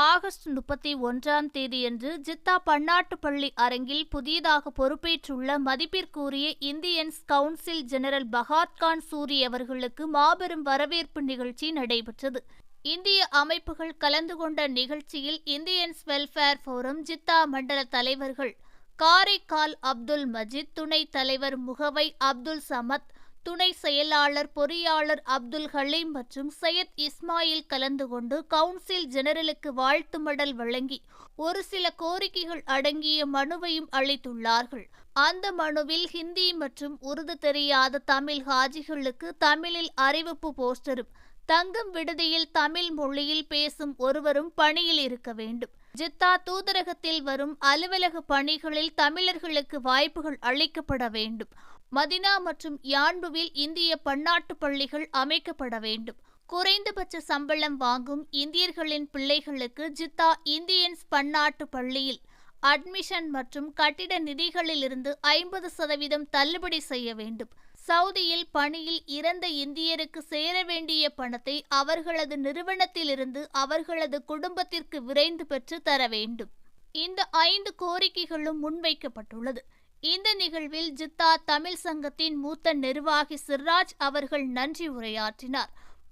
August முப்பத்தி ஒன்றாம் தேதியன்று ஜித்தா பன்னாட்டு பள்ளி அரங்கில் புதியதாக பொறுப்பேற்றுள்ள மதிப்பிற்குரிய இந்தியன்ஸ் கவுன்சில் ஜெனரல் பகாத்கான் சூரி அவர்களுக்கு மாபெரும் வரவேற்பு நிகழ்ச்சி நடைபெற்றது. இந்திய அமைப்புகள் கலந்து கொண்ட நிகழ்ச்சியில் இந்தியன்ஸ் வெல்ஃபேர் ஃபோரம் ஜித்தா மண்டல தலைவர்கள் காரைக்கால் அப்துல் மஜித் துணைத் தலைவர் முகவை அப்துல் சமத் துணை செயலாளர் பொறியாளர் அப்துல் ஹலீம் மற்றும் சையத் இஸ்மாயில் கலந்து கொண்டு கவுன்சில் ஜெனரலுக்கு வாழ்த்து மடல் வழங்கி ஒரு சில கோரிக்கைகள் அடங்கிய மனுவையும் அளித்துள்ளார்கள். அந்த மனுவில் ஹிந்தி மற்றும் உருது தெரியாத தமிழ் ஹாஜிகளுக்கு தமிழில் அறிவிப்பு போஸ்டரும் தங்கும் விடுதியில் தமிழ் மொழியில் பேசும் ஒருவரும் பணியில் இருக்க வேண்டும். ஜித்தா தூதரகத்தில் வரும் அலுவலக பணிகளில் தமிழர்களுக்கு வாய்ப்புகள் அளிக்கப்பட வேண்டும். மதினா மற்றும் யான்புவில் இந்திய பன்னாட்டு பள்ளிகள் அமைக்கப்பட வேண்டும். குறைந்தபட்ச சம்பளம் வாங்கும் இந்தியர்களின் பிள்ளைகளுக்கு ஜித்தா இந்தியன்ஸ் பன்னாட்டு பள்ளியில் அட்மிஷன் மற்றும் கட்டிட நிதிகளிலிருந்து ஐம்பது சதவீதம் தள்ளுபடி செய்ய வேண்டும். சவுதியில் பணியில் இறந்த இந்தியருக்கு சேர வேண்டிய பணத்தை அவர்களது நிறுவனத்திலிருந்து அவர்களது குடும்பத்திற்கு விரைந்து பெற்று தர வேண்டும். இந்த ஐந்து கோரிக்கைகளும் முன்வைக்கப்பட்டுள்ளது. இந்த நிகழ்வில் ஜித்தா தமிழ் சங்கத்தின் மூத்த நிர்வாகி சிர்ராஜ் அவர்கள் நன்றி உரையாற்றினார்.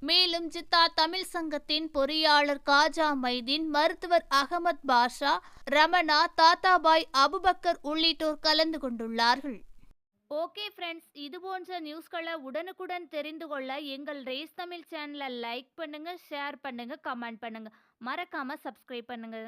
மேலும் ஜித்தா தமிழ் சங்கத்தின் பொறியாளர் காஜா மைதீன் மருத்துவர் அகமத் பாஷா ரமணா தாத்தாபாய் அபுபக்கர் உள்ளிட்டோர் கலந்து கொண்டுள்ளார்கள். ஓகே ஃப்ரெண்ட்ஸ் இது போன்ற நியூஸ்களை உடனுக்குடன் தெரிந்து கொள்ள எங்கள் ரேஸ் தமிழ் சேனலை லைக் பண்ணுங்க ஷேர் பண்ணுங்க கமெண்ட் பண்ணுங்க. மறக்காம சப்ஸ்கிரைப் பண்ணுங்க.